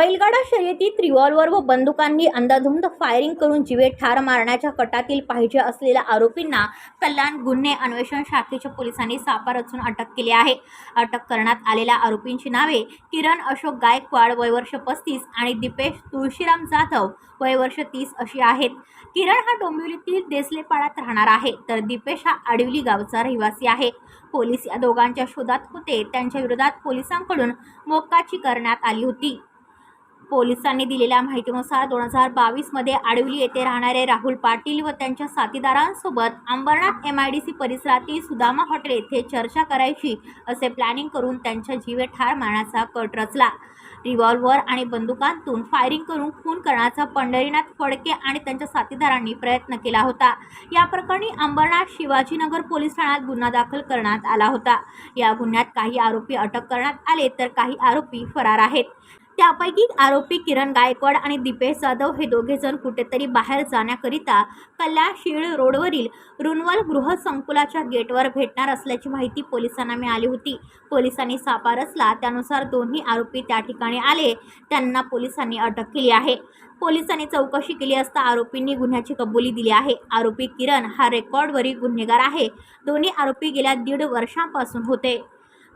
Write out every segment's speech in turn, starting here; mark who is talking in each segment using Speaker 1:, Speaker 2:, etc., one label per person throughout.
Speaker 1: बैलगाडा शर्यतीत रिव्हॉल्वर व बंदुकांनी अंदाधुंद फायरिंग करून जीवे ठार मारण्याच्या कटातील पाहिजे असलेल्या आरोपींना कल्याण गुन्हे अन्वेषण शाखेच्या पोलिसांनी सापा रचून अटक केली आहे. अटक करण्यात आलेल्या आरोपींची नावे किरण अशोक गायकवाड वयवर्ष पस्तीस आणि दीपेश तुळशीराम जाधव वयवर्ष तीस अशी आहेत. किरण हा डोंबिवलीतील देसलेपाड्यात राहणार आहे तर दीपेश हा आडिवली गावचा रहिवासी आहे. पोलीस या दोघांच्या शोधात होते त्यांच्या विरोधात पोलिसांकडून मोक्काची करण्यात आली होती. पोलिसांनी दिलेल्या माहितीनुसार दोन हजार बावीसमध्ये आडवली येथे राहणारे राहुल पाटील व त्यांच्या साथीदारांसोबत Ambernath M I D C परिसरातील सुदामा हॉटेल येथे चर्चा करायची असे प्लॅनिंग करून त्यांच्या जीवे ठार मारण्याचा कट रचला. रिव्हॉल्व्हर आणि बंदुकांतून फायरिंग करून खून करण्याचा पंढरीनाथ फडके आणि त्यांच्या साथीदारांनी प्रयत्न केला होता. या प्रकरणी अंबरनाथ शिवाजीनगर पोलीस ठाण्यात गुन्हा दाखल करण्यात आला होता. या गुन्ह्यात काही आरोपी अटक करण्यात आले तर काही आरोपी फरार आहेत. त्यापैकी आरोपी किरण गायकवाड आणि दीपेश जाधव हे दोघे जण कुठेतरी बाहेर जाण्याकरिता कल्याणशीळ रोडवरील रुनवल गृहसंकुलाच्या गेटवर भेटणार असल्याची माहिती पोलिसांना मिळाली होती. पोलिसांनी सापा रचला. त्यानुसार दोन्ही आरोपी त्या ठिकाणी आले. त्यांना पोलिसांनी अटक केली आहे. पोलिसांनी चौकशी केली असता आरोपींनी गुन्ह्याची कबुली दिली आहे. आरोपी किरण हा रेकॉर्डवरील गुन्हेगार आहे. दोन्ही आरोपी गेल्या दीड वर्षांपासून होते.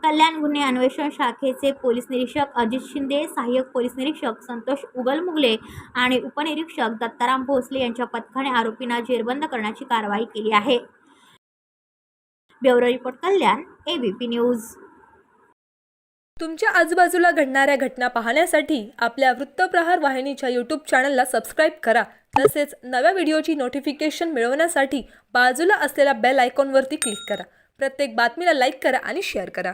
Speaker 1: कल्याण गुन्हे अन्वेषण शाखेचे पोलीस निरीक्षक अजित शिंदे सहाय्यक पोलीस निरीक्षक संतोष उगलमुगले आणि उपनिरीक्षक दत्ताराम भोसले यांच्या पथकाने आरोपींना जेरबंद करण्याची कारवाई केली आहे. Bureau report Kalyan ABP news.
Speaker 2: तुमच्या आजूबाजूला घडणाऱ्या घटना पाहण्यासाठी आपल्या वृत्तप्रहार वाहिनीच्या यूट्यूब चॅनलला सबस्क्राईब करा. तसेच नव्या व्हिडिओची नोटिफिकेशन मिळवण्यासाठी बाजूला असलेल्या बेल आयकॉनवरती क्लिक करा. प्रत्येक बातमीला लाईक करा आणि शेअर करा.